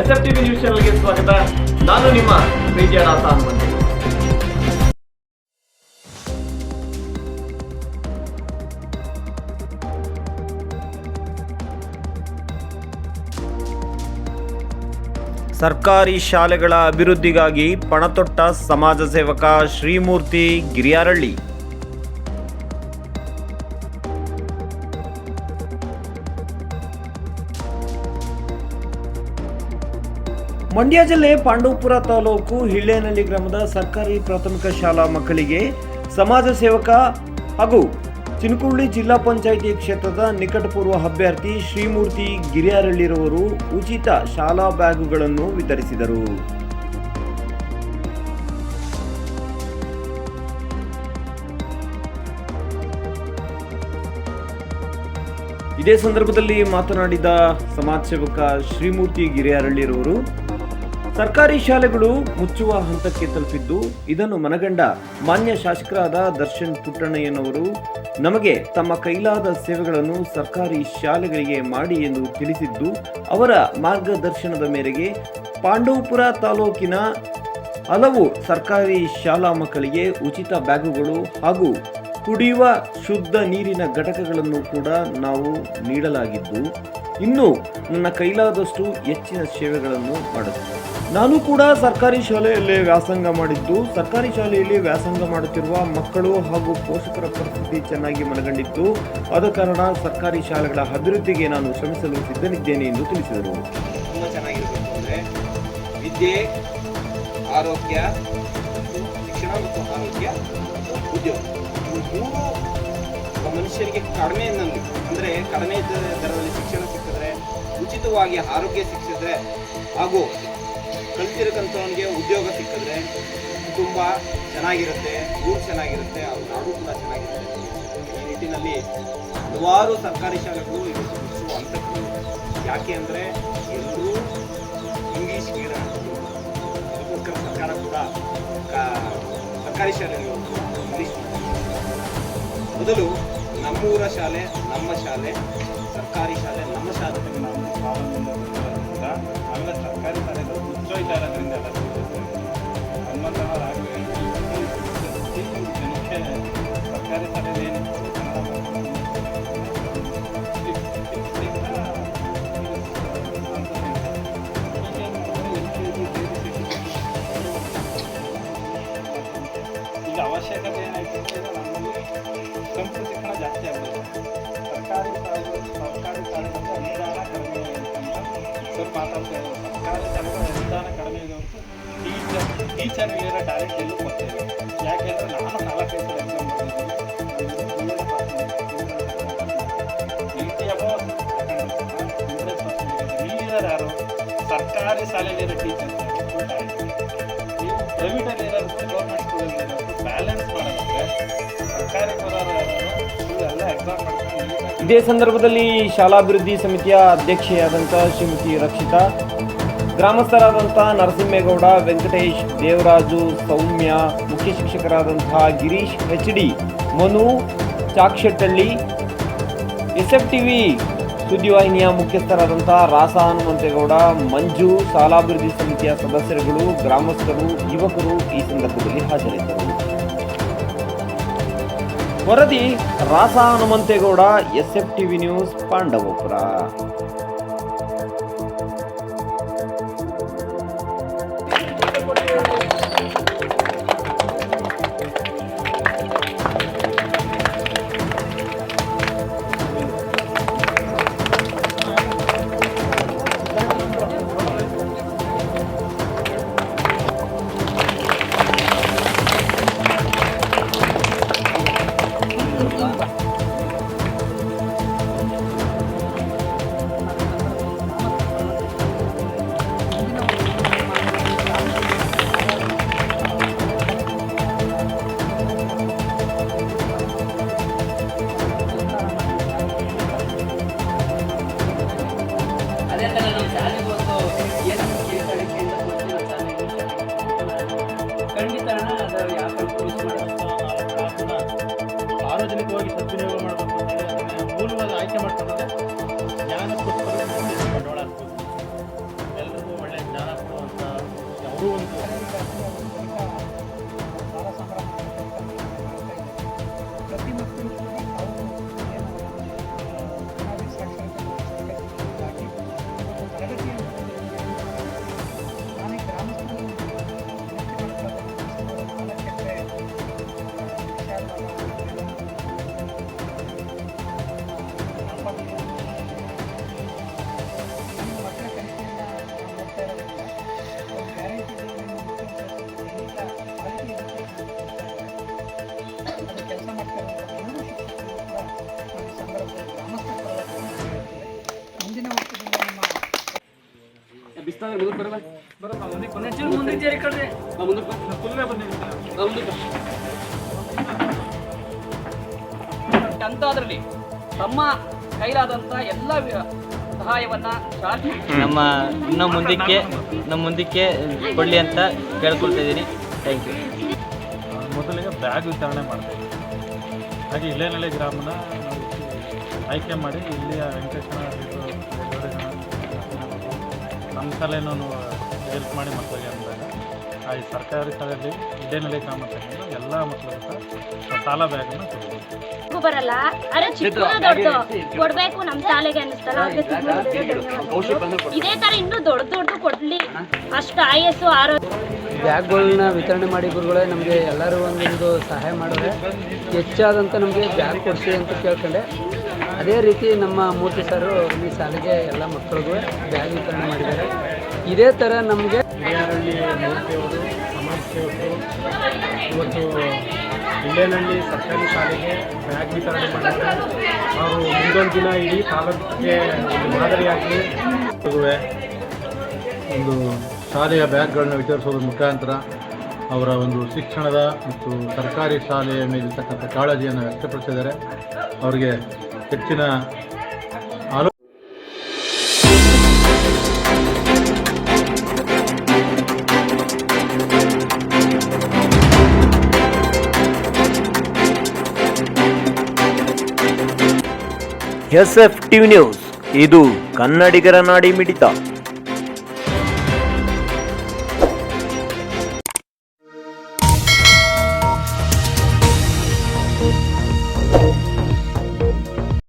S F TV news ಚಾನಲ್ಗೆ ಸ್ವಾಗತ. ನಾನು ನಿಮ್ಮ ಪ್ರೀತಿಯ ಹನುಮಂತ. ಸರ್ಕಾರಿ ಶಾಲೆಗಳ ಅಭಿವೃದ್ಧಿಗಾಗಿ ಪಣತೊಟ್ಟ ಸಮಾಜ ಸೇವಕ ಶ್ರೀಮೂರ್ತಿ ಗಿರಿಯಾರಳ್ಳಿ. ಮಂಡ್ಯ ಜಿಲ್ಲೆ ಪಾಂಡವಪುರ ತಾಲೂಕು ಹಿಳ್ಳೇನಹಳ್ಳಿ ಗ್ರಾಮದ ಸರ್ಕಾರಿ ಪ್ರಾಥಮಿಕ ಶಾಲಾ ಮಕ್ಕಳಿಗೆ ಸಮಾಜ ಸೇವಕ ಹಾಗೂ ಚಿನಕುಳ್ಳಿ ಜಿಲ್ಲಾ ಪಂಚಾಯಿತಿ ಕ್ಷೇತ್ರದ ನಿಕಟಪೂರ್ವ ಅಭ್ಯರ್ಥಿ ಶ್ರೀಮೂರ್ತಿ ಗಿರಿಯಾರಳ್ಳಿರವರು ಉಚಿತ ಶಾಲಾ ಬ್ಯಾಗುಗಳನ್ನು ವಿತರಿಸಿದರು. ಇದೇ ಸಂದರ್ಭದಲ್ಲಿ ಮಾತನಾಡಿದ ಸಮಾಜ ಸೇವಕ ಶ್ರೀಮೂರ್ತಿ ಗಿರಿಯಾರಳ್ಳಿರವರು ಸರ್ಕಾರಿ ಶಾಲೆಗಳು ಮುಚ್ಚುವ ಹಂತಕ್ಕೆ ತಲುಪಿದ್ದು, ಇದನ್ನು ಮನಗಂಡ ಮಾನ್ಯ ಶಾಸಕರಾದ ದರ್ಶನ್ ಪುಟ್ಟಣ್ಣಯ್ಯನವರು ನಮಗೆ ತಮ್ಮ ಕೈಲಾದ ಸೇವೆಗಳನ್ನು ಸರ್ಕಾರಿ ಶಾಲೆಗಳಿಗೆ ಮಾಡಿ ಎಂದು ತಿಳಿಸಿದ್ದು, ಅವರ ಮಾರ್ಗದರ್ಶನದ ಮೇರೆಗೆ ಪಾಂಡವಪುರ ತಾಲೂಕಿನ ಹಲವು ಸರ್ಕಾರಿ ಶಾಲಾ ಮಕ್ಕಳಿಗೆ ಉಚಿತ ಬ್ಯಾಗುಗಳು ಹಾಗೂ ಕುಡಿಯುವ ಶುದ್ಧ ನೀರಿನ ಘಟಕಗಳನ್ನು ಕೂಡ ನಾವು ನೀಡಲಾಗಿದ್ದು, ಇನ್ನು ನನ್ನ ಕೈಲಾದಷ್ಟು ಹೆಚ್ಚಿನ ಸೇವೆಗಳನ್ನು ಮಾಡುತ್ತೇನೆ ನಾನು ಕೂಡ ಸರ್ಕಾರಿ ಶಾಲೆಯಲ್ಲಿ ವ್ಯಾಸಂಗ ಮಾಡಿದ್ದು. ಸರ್ಕಾರಿ ಶಾಲೆಯಲ್ಲಿ ವ್ಯಾಸಂಗ ಮಾಡುತ್ತಿರುವ ಮಕ್ಕಳು ಹಾಗೂ ಪೋಷಕರ ಪರಿಸ್ಥಿತಿ ಚೆನ್ನಾಗಿ ಮನಗಂಡಿತ್ತು. ಆದ ಕಾರಣ ಸರ್ಕಾರಿ ಶಾಲೆಗಳ ಅಭಿವೃದ್ಧಿಗೆ ನಾನು ಶ್ರಮಿಸಲು ಸಿದ್ಧನಿದ್ದೇನೆ ಎಂದು ತಿಳಿಸಿದರು. ತುಂಬ ಚೆನ್ನಾಗಿರಬೇಕು ಅಂದರೆ ವಿದ್ಯೆ, ಆರೋಗ್ಯ, ಶಿಕ್ಷಣ ಮತ್ತು ಆರೋಗ್ಯ ಉದ್ಯೋಗ. ಮನುಷ್ಯರಿಗೆ ಕಡಿಮೆ ಅಂದರೆ ಕಡಿಮೆ ದರದಲ್ಲಿ ಶಿಕ್ಷಣ ಸಿಕ್ಕಿದ್ರೆ, ಉಚಿತವಾಗಿ ಆರೋಗ್ಯ ಸಿಕ್ಕಿದ್ರೆ ಹಾಗೂ ಕಲ್ತಿರಕ್ಕಂಥವನಿಗೆ ಉದ್ಯೋಗ ಸಿಕ್ಕಿದ್ರೆ ತುಂಬ ಚೆನ್ನಾಗಿರುತ್ತೆ, ಊರು ಚೆನ್ನಾಗಿರುತ್ತೆ, ಅವ್ರ ನಾಡು ಕೂಡ ಚೆನ್ನಾಗಿರುತ್ತೆ. ಈ ನಿಟ್ಟಿನಲ್ಲಿ ಹಲವಾರು ಸರ್ಕಾರಿ ಶಾಲೆಗಳು ಮುಚ್ಚುವ ಹಂತಕ್ಕೆ ಯಾಕೆ ಅಂದರೆ ಎಲ್ಲರೂ ಇಂಗ್ಲೀಷ್ ಮೀಡಿಯಂ ಅದಕ್ಕೋಸ್ಕರ ಸರ್ಕಾರ ಕೂಡ ಸರ್ಕಾರಿ ಶಾಲೆಗಳು ಇಂಗ್ಲೀಷ್ ಮೊದಲು ನಮ್ಮೂರ ಶಾಲೆ, ನಮ್ಮ ಶಾಲೆ, ಸರ್ಕಾರಿ ಶಾಲೆ, ನಮ್ಮ ಶಾಲೆ ಸರ್ ಮಾತಾಡ್ತಾ ಇದ್ದಾರೆ ಸರ್ಕಾರಿ ಶಾಲೆಗಳು ಅನುದಾನ ಕಡಿಮೆ ಇದೆ ಹೊರತು ಟೀಚರ್ ಟೀಚರ್ಗಳಿರೋ ಡೈರೆಕ್ಟ್ ಎಲ್ಲೂ ಯಾಕೆ ಯಾಕೆಂದರೆ ನಾನು ನಾಲ್ಕು ಎಕ್ಸಾಮ್ ಮಾಡಿದ್ದೀನಿ. ಯಾರು? ಸರ್ಕಾರಿ ಶಾಲೆಯಲ್ಲಿರೋ ಟೀಚರ್ ನೀವು ಪ್ರೈವೇಟಲ್ಲಿ ಇರೋದು ಗೌರ್ಮೆಂಟ್ ಸ್ಕೂಲಲ್ಲಿ ಇರೋದು ಬ್ಯಾಲೆನ್ಸ್ ಮಾಡೋದಕ್ಕೆ ಸರ್ಕಾರಿ ಬರೋರು ಇದೇ ಸಂದರ್ಭದಲ್ಲಿ ಶಾಲಾಭಿವೃದ್ಧಿ ಸಮಿತಿಯ ಅಧ್ಯಕ್ಷೆಯಾದಂಥ ಶ್ರೀಮತಿ ರಕ್ಷಿತಾ, ಗ್ರಾಮಸ್ಥರಾದಂಥ ನರಸಿಂಹೇಗೌಡ, ವೆಂಕಟೇಶ್, ದೇವರಾಜು, ಸೌಮ್ಯ, ಮುಖ್ಯ ಶಿಕ್ಷಕರಾದಂತಹ Girish, H D, Manu, ಚಾಕ್ಷೆಟ್ಟಳ್ಳಿ S F T V ಸುದ್ದಿವಾಹಿನಿಯ ಮುಖ್ಯಸ್ಥರಾದಂಥ ರಾಸ ಹನುಮಂತೇಗೌಡ, ಮಂಜು, ಶಾಲಾಭಿವೃದ್ಧಿ ಸಮಿತಿಯ ಸದಸ್ಯರುಗಳು, ಗ್ರಾಮಸ್ಥರು, ಯುವಕರು ಈ ಸಂದರ್ಭದಲ್ಲಿ ಹಾಜರಿದ್ದರು. ವರದಿ ರಾಸ Hanumanthegowda S F TV news Pandavapura. ಸಾರ್ವಜನಿಕವಾಗಿ ಸದ್ವಿನಿಯೋಗ ಮಾಡಬೇಕು ಮೂಲವಾಗಿ ಆಯ್ಕೆ ಮಾಡ್ಕೊಂಡ್ರೆ ಜ್ಞಾನಕ್ಕೋಸ್ಕರ ತಮ್ಮ ಕೈಲಾದಂಥ ಎಲ್ಲ ಸಹಾಯವನ್ನ ನಮ್ಮ ನಮ್ಮ ಇನ್ನೂ ಮುಂದಕ್ಕೆ ನಮ್ಮ ಮುಂದಕ್ಕೆ ಕೊಡಲಿ ಅಂತ ಕೇಳ್ಕೊಳ್ತಾ ಇದ್ದೀನಿ. ಥ್ಯಾಂಕ್ ಯು ಮೊದಲಿಗೆ ಬ್ಯಾಗ್ ವಿತರಣೆ ಮಾಡ್ತಾ ಇದ್ದೀವಿ ಹಾಗೆ ಇಲ್ಲೇನಳ್ಳಿ ಗ್ರಾಮನ ಆಯ್ಕೆ ಮಾಡಿ ಇಲ್ಲಿಯ ವೆಂಕಟೇಶನ ನಮ್ಮ ಹೆಲ್ಪ್ ಮಾಡಿ ಮಕ್ಕಳಿಗೆ ಅಂದಾಗ ಆ ಈ ಸರ್ಕಾರಿ ಶಾಲೆಯಲ್ಲಿ ಇದೇ ನೆಲೆ ತಗೊಂಡು ಎಲ್ಲ ಮಕ್ಕಳಿಗೆ ಸಹ ಸಾಲ ಬ್ಯಾಗನ್ನು ಕೊಡ್ತೀವಿ ಮಗು ಬರಲ್ಲ ಅರೆ ಚಿಕ್ಕ ಕೊಡ್ಬೇಕು ನಮ್ ಶಾಲೆಗೆ ಅನ್ನಿಸ್ತಲ್ಲ. ಇದೇ ತರ ಇನ್ನೂ ದೊಡ್ಡ ದೊಡ್ಡ ಕೊಡ್ಲಿ. ಅಷ್ಟು ಆಯಸ್ಸು ಆರೋಗ್ಯ. ಬ್ಯಾಗ್ಗಳನ್ನ ವಿತರಣೆ ಮಾಡಿ ಗುರುಗಳೇ ನಮಗೆ ಎಲ್ಲರೂ ಒಂದೊಂದು ಸಹಾಯ ಮಾಡಿದ್ರೆ ಹೆಚ್ಚಾದಂಥ ನಮಗೆ ಬ್ಯಾಗ್ ಕೊಡಿಸಿ ಅಂತ ಕೇಳ್ಕೊಂಡೆ. ಅದೇ ರೀತಿ ನಮ್ಮ ಮೂರ್ತಿ ಸರ್ ಈ ಶಾಲೆಗೆ ಎಲ್ಲ ಮಕ್ಕಳಿಗೂ ಬ್ಯಾಗ್ ವಿತರಣೆ ಮಾಡಿದ್ದಾರೆ. ಇದೇ ಥರ ನಮಗೆ ಮೂರ್ತಿಯವರು ಸಮಾಜ ಸೇವಕರು ಇವತ್ತು ಇಲ್ಲೇನಹಳ್ಳಿ ಸರ್ಕಾರಿ ಶಾಲೆಗೆ ಬ್ಯಾಗ್ ವಿತರಣೆ ಮಾಡಿದ್ದಾರೆ. ಅವರು ಮುಂದೊಂದು ದಿನ ಇಡೀ ತಾಲೂಕಿಗೆ ಒಂದು ಮಾದರಿಯಾಗಿ ಒಂದು ಶಾಲೆಯ ಬ್ಯಾಗ್ಗಳನ್ನ ವಿತರಿಸೋದ್ರ ಮುಖಾಂತರ ಅವರ ಒಂದು ಶಿಕ್ಷಣದ ಮತ್ತು ಸರ್ಕಾರಿ ಶಾಲೆಯ ಮೇಲಿರ್ತಕ್ಕಂಥ ಕಾಳಜಿಯನ್ನು ವ್ಯಕ್ತಪಡಿಸಿದ್ದಾರೆ. ಅವರಿಗೆ ಹೆಚ್ಚಿನ ಎಸ್ ಎಫ್ ಟಿವಿ ನ್ಯೂಸ್ ಇದು ಕನ್ನಡಿಗರ ನಾಡಿ ಮಿಡಿತ.